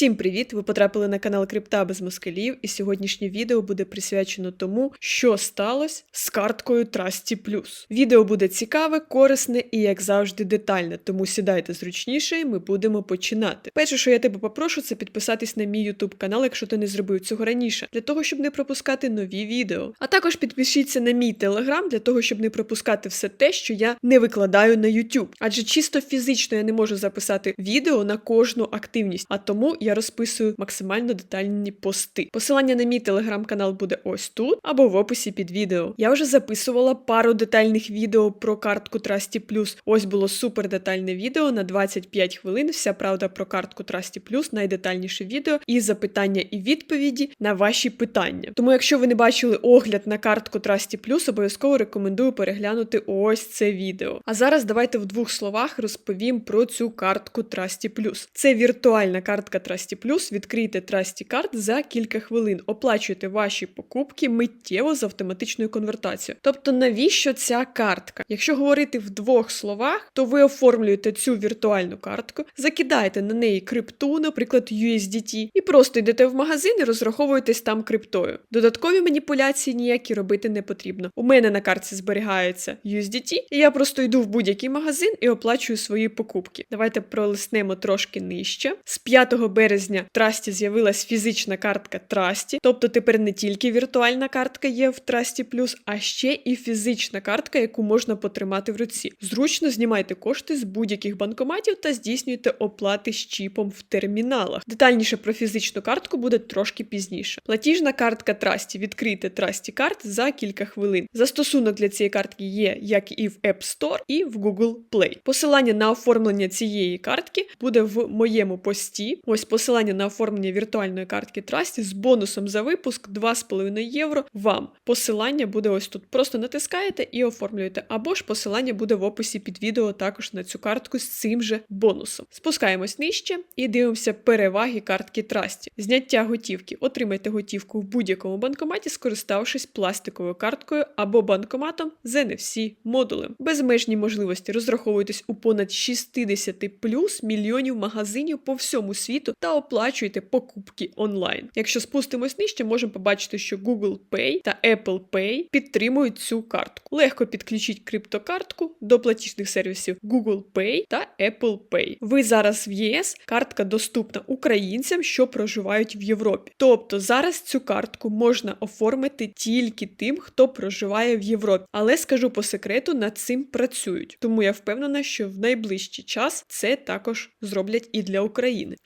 Всім привіт! Ви потрапили на канал Крипта без москалів, і сьогоднішнє відео буде присвячено тому, що сталося з карткою Trusty Plus. Відео буде цікаве, корисне і, як завжди, детальне, тому сідайте зручніше, і ми будемо починати. Перше, що я тебе попрошу, це підписатись на мій YouTube канал, якщо ти не зробив цього раніше, для того, щоб не пропускати нові відео. А також підпишіться на мій телеграм для того, щоб не пропускати все те, що я не викладаю на YouTube. Адже чисто фізично я не можу записати відео на кожну активність, а тому я розписую максимально детальні пости. Посилання на мій телеграм-канал буде ось тут або в описі під відео. Я вже записувала пару детальних відео про картку Trusty Plus. Ось було супер детальне відео на 25 хвилин. Вся правда про картку Trusty Plus, найдетальніше відео і запитання і відповіді на ваші питання. Тому, якщо ви не бачили огляд на картку Trusty Plus, обов'язково рекомендую переглянути ось це відео. А зараз давайте в двох словах розповім про цю картку Trusty Plus. Це віртуальна картка Trusty Plus. Відкрийте Trusty карт за кілька хвилин. Оплачуйте ваші покупки миттєво з автоматичною конвертацією. Тобто, навіщо ця картка? Якщо говорити в двох словах, то ви оформлюєте цю віртуальну картку, закидаєте на неї крипту, наприклад, USDT, і просто йдете в магазин і розраховуєтесь там криптою. Додаткові маніпуляції ніякі робити не потрібно. У мене на картці зберігається USDT, і я просто йду в будь-який магазин і оплачую свої покупки. Давайте пролиснемо трошки нижче. З 5 березня в Трасті з'явилась фізична картка Трасті, тобто тепер не тільки віртуальна картка є в Трасті Плюс, а ще і фізична картка, яку можна потримати в руці. Зручно знімайте кошти з будь-яких банкоматів та здійснюйте оплати з чіпом в терміналах. Детальніше про фізичну картку буде трошки пізніше. Платіжна картка Трасті. Відкрийте Трасті карт за кілька хвилин. Застосунок для цієї картки є як і в App Store, і в Google Play. Посилання на оформлення цієї картки буде в моєму пості. Ось посилання на оформлення віртуальної картки Трасті з бонусом за випуск 2,5 євро вам. Посилання буде ось тут. Просто натискаєте і оформлюєте. Або ж посилання буде в описі під відео також на цю картку з цим же бонусом. Спускаємось нижче і дивимося переваги картки Трасті. Зняття готівки. Отримайте готівку в будь-якому банкоматі, скориставшись пластиковою карткою або банкоматом з NFC модулем. Безмежні можливості розраховуйтесь у понад 60 плюс мільйонів магазинів по всьому світу та оплачуєте покупки онлайн. Якщо спустимось нижче, можемо побачити, що Google Pay та Apple Pay підтримують цю картку. Легко підключіть криптокартку до платіжних сервісів Google Pay та Apple Pay. Ви зараз в ЄС картка доступна українцям, що проживають в Європі. Тобто зараз цю картку можна оформити тільки тим, хто проживає в Європі. Але скажу по секрету, над цим працюють. Тому я впевнена, що в найближчий час це також зроблять і для України.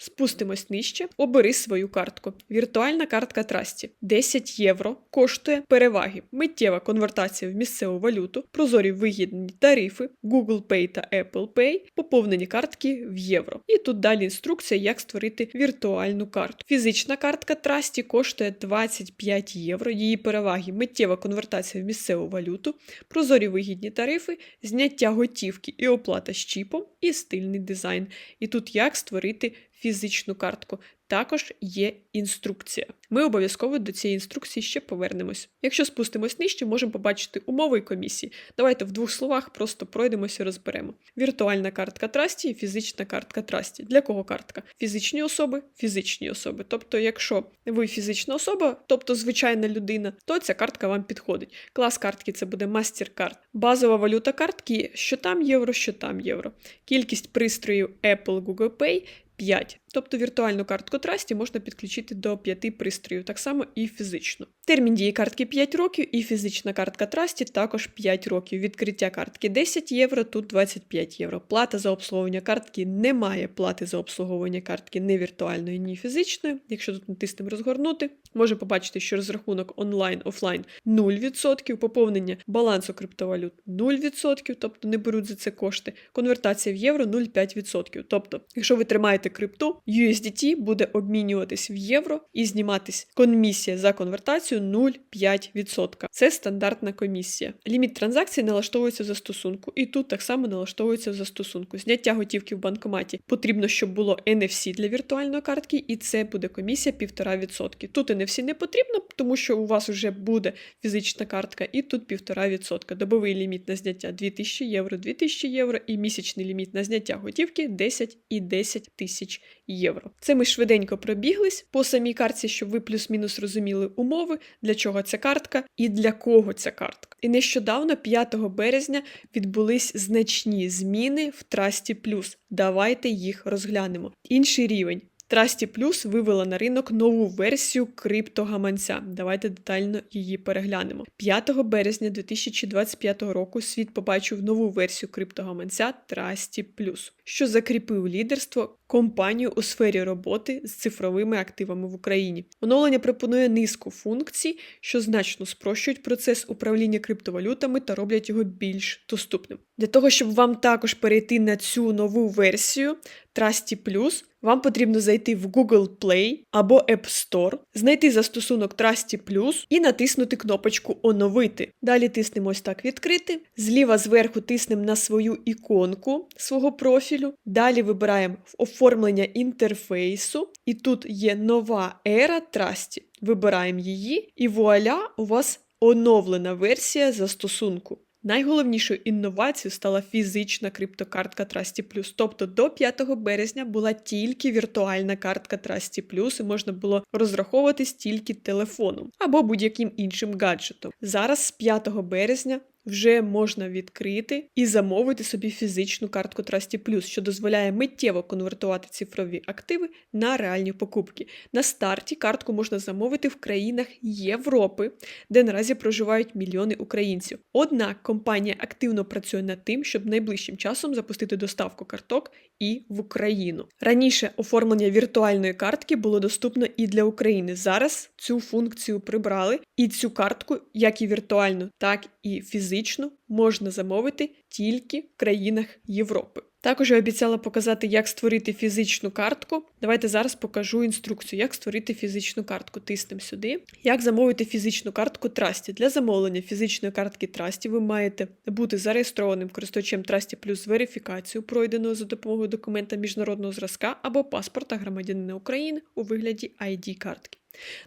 Спустимось нижче, обери свою картку. Віртуальна картка Трасті 10 євро коштує переваги, миттєва конвертація в місцеву валюту, прозорі вигідні тарифи, Google Pay та Apple Pay, поповнені картки в євро. І тут далі інструкція, як створити віртуальну карту. Фізична картка Трасті коштує 25 євро. Її переваги миттєва конвертація в місцеву валюту, прозорі вигідні тарифи, зняття готівки і оплата з чіпом, і стильний дизайн. І тут як створити фізичну картку. Також є інструкція. Ми обов'язково до цієї інструкції ще повернемось. Якщо спустимось нижче, можемо побачити умови комісії. Давайте в двох словах просто пройдемося, і розберемо. Віртуальна картка Трасті і фізична картка Трасті. Для кого картка? Фізичні особи, фізичні особи. Тобто, якщо ви фізична особа, тобто звичайна людина, то ця картка вам підходить. Клас картки це буде MasterCard. Базова валюта картки, що там євро, що там євро. Кількість пристроїв Apple Google Pay 5. Тобто віртуальну картку Трасті можна підключити до 5 пристроїв, так само і фізично. Термін дії картки 5 років, і фізична картка Трасті також 5 років. Відкриття картки 10 євро, тут 25 євро. Плата за обслуговування картки немає плати за обслуговування картки ні віртуальної, ні фізичної. Якщо тут натиснемо розгорнути, можемо побачити, що розрахунок онлайн, офлайн 0%, поповнення балансу криптовалют 0%, тобто не беруть за це кошти. Конвертація в євро 0,5%. Тобто, якщо ви тримаєте крипту, USDT буде обмінюватись в євро і зніматись комісія за конвертацію 0,5%. Це стандартна комісія. Ліміт транзакцій налаштовується в застосунку, і тут так само налаштовується в застосунку. Зняття готівки в банкоматі потрібно, щоб було NFC для віртуальної картки, і це буде комісія 1,5%. Тут NFC не потрібно, тому що у вас вже буде фізична картка, і тут 1,5%. Добовий ліміт на зняття 2000 євро, 2000 євро, і місячний ліміт на зняття готівки 10 і 10 тисяч євро. Це ми швиденько пробіглись по самій картці, щоб ви плюс-мінус розуміли умови, для чого ця картка і для кого ця картка. І нещодавно, 5 березня, відбулись значні зміни в Трасті Плюс. Давайте їх розглянемо. Інший рівень. Трасті Плюс вивела на ринок нову версію криптогаманця. Давайте детально її переглянемо. 5 березня 2025 року світ побачив нову версію криптогаманця Трасті Плюс, що закріпив лідерство компанію у сфері роботи з цифровими активами в Україні. Оновлення пропонує низку функцій, що значно спрощують процес управління криптовалютами та роблять його більш доступним. Для того, щоб вам також перейти на цю нову версію Trusty Plus, вам потрібно зайти в Google Play або App Store, знайти застосунок Trusty Plus і натиснути кнопочку Оновити. Далі тиснемо ось так відкрити. Зліва зверху тиснемо на свою іконку свого профілю. Далі вибираємо оформлення інтерфейсу, і тут є нова ера Trusty. Вибираємо її, і вуаля, у вас оновлена версія застосунку. Найголовнішою інновацією стала фізична криптокартка Trusty Plus. Тобто до 5 березня була тільки віртуальна картка Trusty Plus, і можна було розраховуватись тільки телефоном або будь-яким іншим гаджетом. Зараз з 5 березня. Вже можна відкрити і замовити собі фізичну картку Trusty Plus, що дозволяє миттєво конвертувати цифрові активи на реальні покупки. На старті картку можна замовити в країнах Європи, де наразі проживають мільйони українців. Однак компанія активно працює над тим, щоб найближчим часом запустити доставку карток і в Україну. Раніше оформлення віртуальної картки було доступно і для України. Зараз цю функцію прибрали, і цю картку, як і віртуальну, так і фізичну, можна замовити тільки в країнах Європи. Також я обіцяла показати, як створити фізичну картку. Давайте зараз покажу інструкцію, як створити фізичну картку. Тиснемо сюди. Як замовити фізичну картку Трасті. Для замовлення фізичної картки Трасті ви маєте бути зареєстрованим користувачем Трасті плюс верифікацію, пройдену за допомогою документа міжнародного зразка або паспорта громадянина України у вигляді ID картки.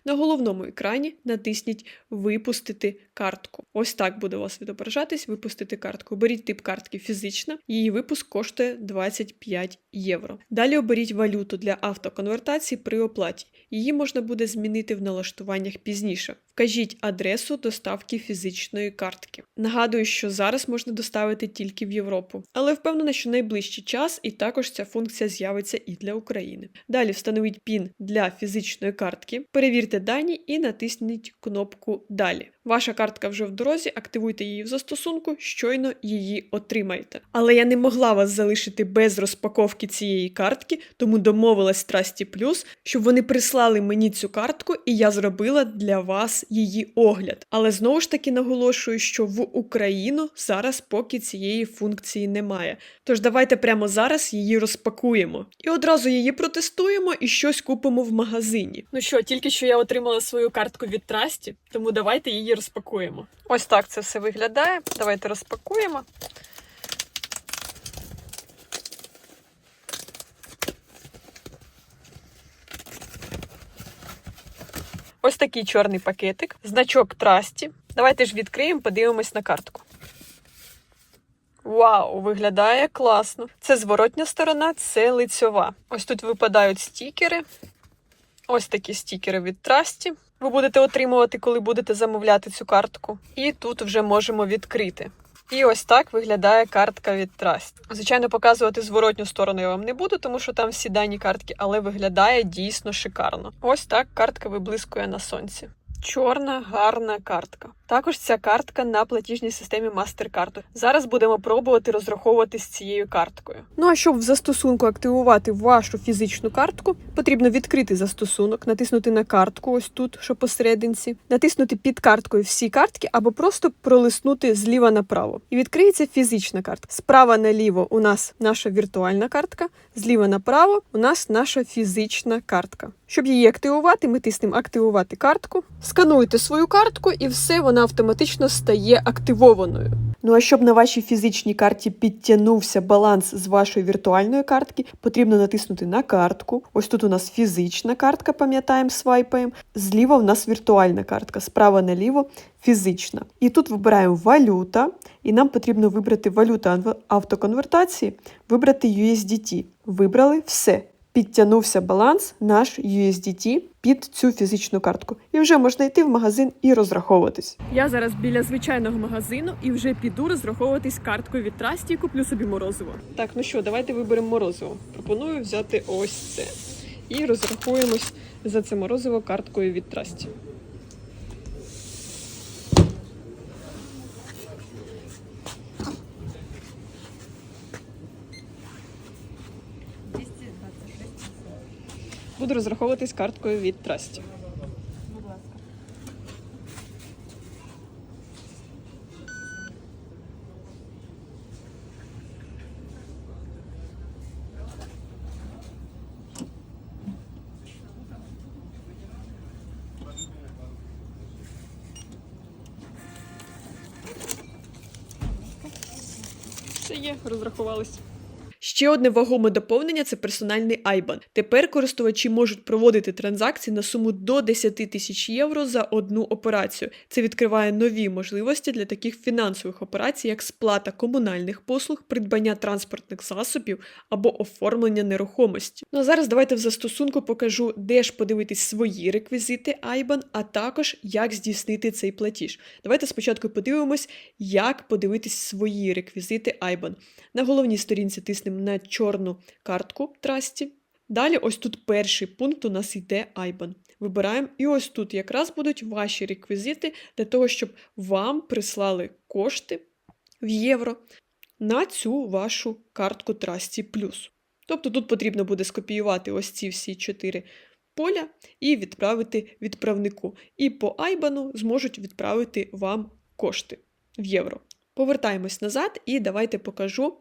На головному екрані натисніть Випустити картку. Ось так буде у вас відображатись, випустити картку. Оберіть тип картки фізична, її випуск коштує 25 євро. Далі оберіть валюту для автоконвертації при оплаті. Її можна буде змінити в налаштуваннях пізніше. Вкажіть адресу доставки фізичної картки. Нагадую, що зараз можна доставити тільки в Європу, але впевнена, що найближчий час і також ця функція з'явиться і для України. Далі встановіть пін для фізичної картки, перевірте дані і натисніть кнопку Далі. Ваша картка вже в дорозі, активуйте її в застосунку, щойно її отримаєте. Але я не могла вас залишити без розпаковки цієї картки, тому домовилась Trusty Plus, щоб вони прислали мені цю картку, і я зробила для вас її огляд. Але знову ж таки наголошую, що в Україну зараз поки цієї функції немає. Тож давайте прямо зараз її розпакуємо. І одразу її протестуємо і щось купимо в магазині. Ну що, тільки що я отримала свою картку від Трасті, тому давайте її розпакуємо. Ось так це все виглядає. Давайте розпакуємо. Ось такий чорний пакетик, значок Трасті. Давайте ж відкриємо, подивимось на картку. Вау, виглядає класно. Це зворотня сторона, це лицьова. Ось тут випадають стікери. Ось такі стікери від Трасті. Ви будете отримувати, коли будете замовляти цю картку. І тут вже можемо відкрити. І ось так виглядає картка від Trust. Звичайно, показувати зворотню сторону я вам не буду, тому що там всі дані картки, але виглядає дійсно шикарно. Ось так картка виблискує на сонці. Чорна, гарна картка. Також ця картка на платіжній системі MasterCard. Зараз будемо пробувати розраховувати з цією карткою. Ну а щоб в застосунку активувати вашу фізичну картку, потрібно відкрити застосунок, натиснути на картку, ось тут, що посерединці, натиснути під карткою всі картки або просто пролиснути зліва направо. І відкриється фізична картка. Справа наліво у нас наша віртуальна картка, зліва направо у нас наша фізична картка. Щоб її активувати, ми тиснемо активувати картку, скануєте свою картку і все вона автоматично стає активованою. Ну а щоб на вашій фізичній карті підтягнувся баланс з вашої віртуальної картки, потрібно натиснути на картку. Ось тут у нас фізична картка, пам'ятаємо, свайпаємо. Зліва у нас віртуальна картка, справа наліво фізична. І тут вибираємо валюта, і нам потрібно вибрати валюту автоконвертації, вибрати USDT. Вибрали все. Підтягнувся баланс наш USDT під цю фізичну картку. І вже можна йти в магазин і розраховуватись. Я зараз біля звичайного магазину і вже піду розраховуватись карткою від Трасті і куплю собі морозиво. Так, ну що, давайте виберемо морозиво. Пропоную взяти ось це. І розрахуємось за це морозиво карткою від Трасті. Буду розраховуватись карткою від Трасті. Все є, розрахувались. Ще одне вагоме доповнення це персональний IBAN. Тепер користувачі можуть проводити транзакції на суму до 10 тисяч євро за одну операцію. Це відкриває нові можливості для таких фінансових операцій, як сплата комунальних послуг, придбання транспортних засобів або оформлення нерухомості. Ну а зараз давайте в застосунку покажу, де ж подивитись свої реквізити IBAN, а також як здійснити цей платіж. Давайте спочатку подивимось, як подивитись свої реквізити IBAN. На головній сторінці тиснемо на чорну картку трасті. Далі, ось тут перший пункт у нас йде IBAN. Вибираємо, і ось тут якраз будуть ваші реквізити для того, щоб вам прислали кошти в євро на цю вашу картку Трасті Плюс. Тобто тут потрібно буде скопіювати ось ці всі чотири поля і відправити відправнику. І по Айбану зможуть відправити вам кошти в євро. Повертаємось назад і давайте покажу,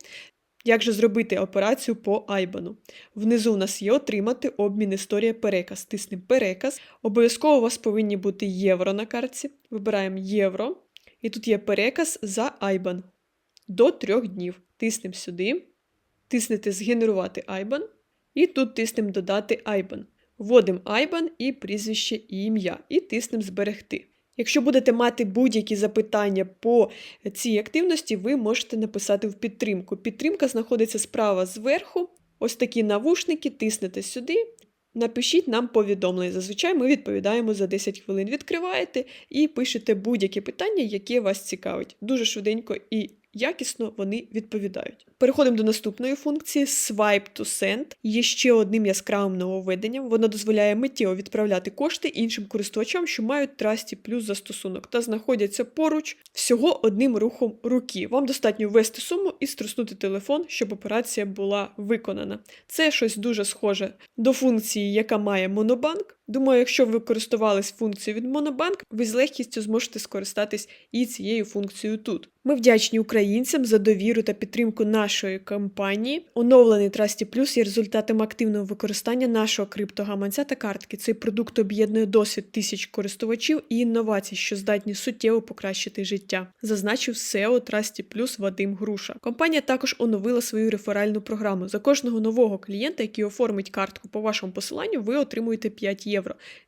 як же зробити операцію по Айбану. Внизу у нас є отримати обмін історія переказ. Тиснемо переказ. Обов'язково у вас повинні бути євро на картці. Вибираємо євро. І тут є переказ за Айбан до трьох днів. Тиснемо сюди, тиснете згенерувати Айбан. І тут тиснемо додати Айбан. Вводимо Айбан і прізвище і ім'я, і тиснемо зберегти. Якщо будете мати будь-які запитання по цій активності, ви можете написати в підтримку. Підтримка знаходиться справа зверху. Ось такі навушники, тиснете сюди. Напишіть нам повідомлення. Зазвичай ми відповідаємо за 10 хвилин. Відкриваєте і пишете будь-які питання, які вас цікавить. Дуже швиденько і якісно вони відповідають. Переходимо до наступної функції Swipe to Send. Є ще одним яскравим нововведенням. Воно дозволяє миттєво відправляти кошти іншим користувачам, що мають Трасті плюс застосунок та знаходяться поруч всього одним рухом руки. Вам достатньо ввести суму і струснути телефон, щоб операція була виконана. Це щось дуже схоже до функції, яка має Монобанк. Думаю, якщо ви користувались функцією від Монобанк, ви з легкістю зможете скористатись і цією функцією тут. Ми вдячні українцям за довіру та підтримку нашої компанії. Оновлений Trusty Plus є результатом активного використання нашого криптогаманця та картки. Цей продукт об'єднує досвід тисяч користувачів і інновацій, що здатні суттєво покращити життя. Зазначив SEO Trusty Plus Вадим Груша. Компанія також оновила свою реферальну програму. За кожного нового клієнта, який оформить картку по вашому посиланню, ви отримуєте 5 євро.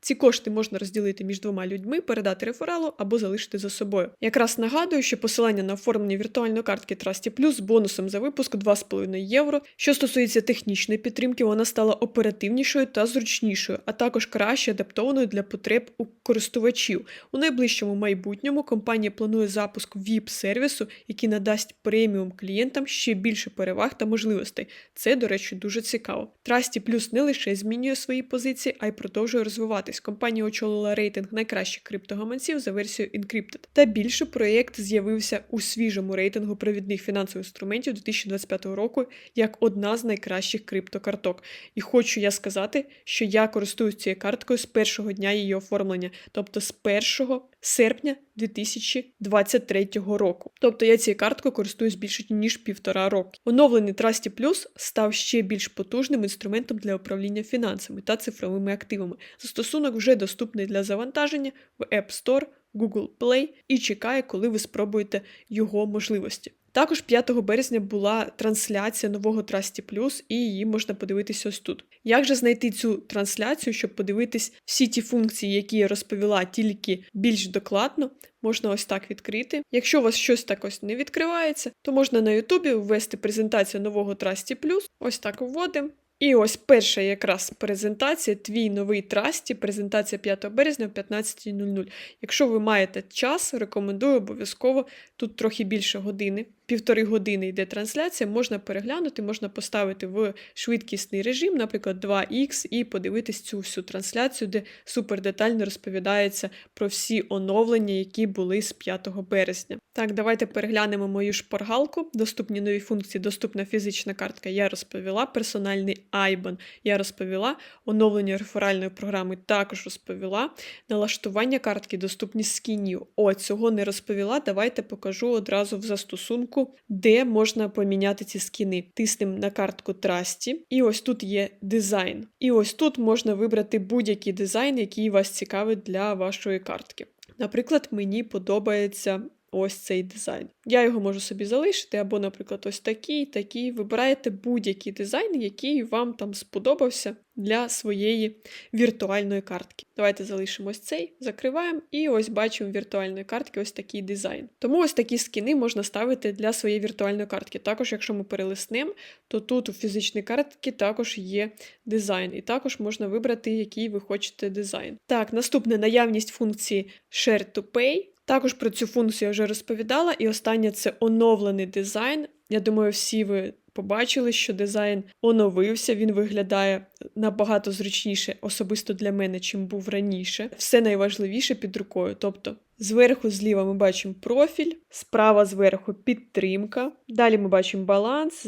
Ці кошти можна розділити між двома людьми, передати рефералу або залишити за собою. Якраз нагадую, що посилання на оформлення віртуальної картки Trusty Plus з бонусом за випуск 2,5 євро. Що стосується технічної підтримки, вона стала оперативнішою та зручнішою, а також краще адаптованою для потреб у користувачів. У найближчому майбутньому компанія планує запуск VIP-сервісу, який надасть преміум клієнтам ще більше переваг та можливостей. Це, до речі, дуже цікаво. Trusty Plus не лише змінює свої позиції, а й продовжує розвиватись. Компанія очолила рейтинг найкращих криптогаманців за версією Encrypted. Та більше проєкт з'явився у свіжому рейтингу провідних фінансових інструментів 2025 року як одна з найкращих криптокарток. І хочу я сказати, що я користуюсь цією карткою з першого дня її оформлення, тобто з 1 серпня 2023 року. Тобто я цією карткою користуюсь більше ніж півтора року. Оновлений Trusty Plus став ще більш потужним інструментом для управління фінансами та цифровими активами. Застосунок вже доступний для завантаження в App Store, Google Play і чекає, коли ви спробуєте його можливості. Також 5 березня була трансляція нового Trusty Plus, і її можна подивитися ось тут. Як же знайти цю трансляцію, щоб подивитись всі ті функції, які я розповіла, тільки більш докладно, можна ось так відкрити. Якщо у вас щось так ось не відкривається, то можна на Ютубі ввести презентацію нового Trusty Plus, ось так вводимо. І ось перша якраз презентація, твій новий трасті, презентація 5 березня о 15.00. Якщо ви маєте час, рекомендую обов'язково тут трохи більше години. Півтори години йде трансляція, можна переглянути, можна поставити в швидкісний режим, наприклад, 2х, і подивитись цю всю трансляцію, де супер детально розповідається про всі оновлення, які були з 5 березня. Так, давайте переглянемо мою шпаргалку. Доступні нові функції, доступна фізична картка. Я розповіла, персональний айбан я розповіла, оновлення реферальної програми також розповіла. Налаштування картки, доступні скінів. О, цього не розповіла. Давайте покажу одразу в застосунку, де можна поміняти ці скіни. Тиснемо на картку Трасті, і ось тут є дизайн. І ось тут можна вибрати будь-який дизайн, який вас цікавить для вашої картки. Наприклад, мені подобається ось цей дизайн. Я його можу собі залишити, або, наприклад, ось такий, такий. Вибираєте будь-який дизайн, який вам там сподобався для своєї віртуальної картки. Давайте залишимо ось цей, закриваємо, і ось бачимо в віртуальної картки ось такий дизайн. Тому ось такі скіни можна ставити для своєї віртуальної картки. Також, якщо ми перелиснемо, то тут у фізичній картці також є дизайн, і також можна вибрати, який ви хочете дизайн. Так, наступне наявність функції Share to Pay. Також про цю функцію я вже розповідала, і останнє це оновлений дизайн. Я думаю, всі ви побачили, що дизайн оновився, він виглядає набагато зручніше, особисто для мене, чим був раніше. Все найважливіше під рукою. Тобто, зверху зліва ми бачимо профіль, справа зверху підтримка. Далі ми бачимо баланс.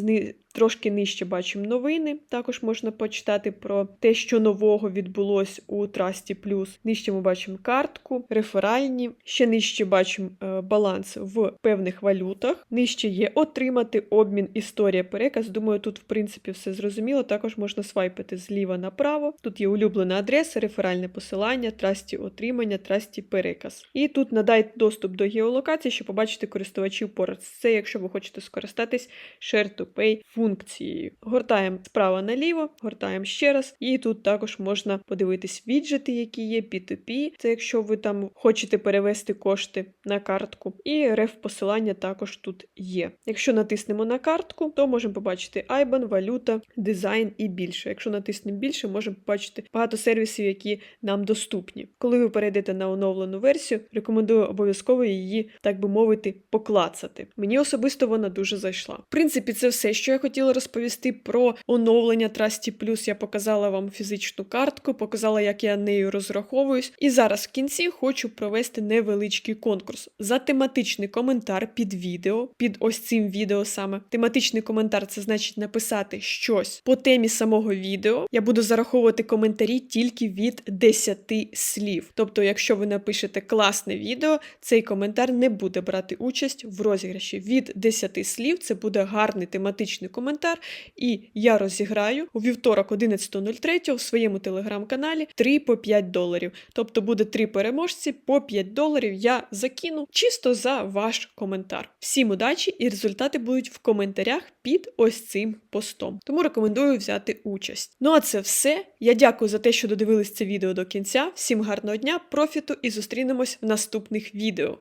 Трошки нижче бачимо новини. Також можна почитати про те, що нового відбулось у Трасті Плюс. Нижче ми бачимо картку, реферальні. Ще нижче бачимо е, баланс в певних валютах. Нижче є отримати обмін, історія, переказ. Думаю, тут, в принципі, все зрозуміло. Також можна свайпити зліва направо. Тут є улюблена адреса, реферальне посилання, трасті отримання, трасті переказ. І тут надайте доступ до геолокації, щоб побачити користувачів поряд. Це якщо ви хочете скористатись Share to Pay функцією. Гортаємо справа наліво, гортаємо ще раз, і тут також можна подивитись віджити, які є, P2P. Це якщо ви там хочете перевести кошти на картку. І реф посилання також тут є. Якщо натиснемо на картку, то можемо побачити IBAN, валюта, дизайн і більше. Якщо натиснемо більше, можемо побачити багато сервісів, які нам доступні. Коли ви перейдете на оновлену версію, рекомендую обов'язково її, так би мовити, поклацати. Мені особисто вона дуже зайшла. В принципі, це все, що я хотіла розповісти про оновлення Trusty Plus. Я показала вам фізичну картку, показала, як я нею розраховуюсь. І зараз в кінці хочу провести невеличкий конкурс за тематичний коментар під відео, під ось цим відео саме. Тематичний коментар це значить написати щось по темі самого відео. Я буду зараховувати коментарі тільки від 10 слів. Тобто, якщо ви напишете класне відео, цей коментар не буде брати участь в розіграші. Від 10 слів це буде гарний тематичний коментар, і я розіграю у вівторок, 11.03 в своєму телеграм-каналі 3 по 5 доларів. Тобто буде 3 переможці по 5 доларів. Я закину чисто за ваш коментар. Всім удачі і результати будуть в коментарях під ось цим постом. Тому рекомендую взяти участь. Ну а це все. Я дякую за те, що додивились це відео до кінця. Всім гарного дня, профіту і зустрінемось в наступних відео.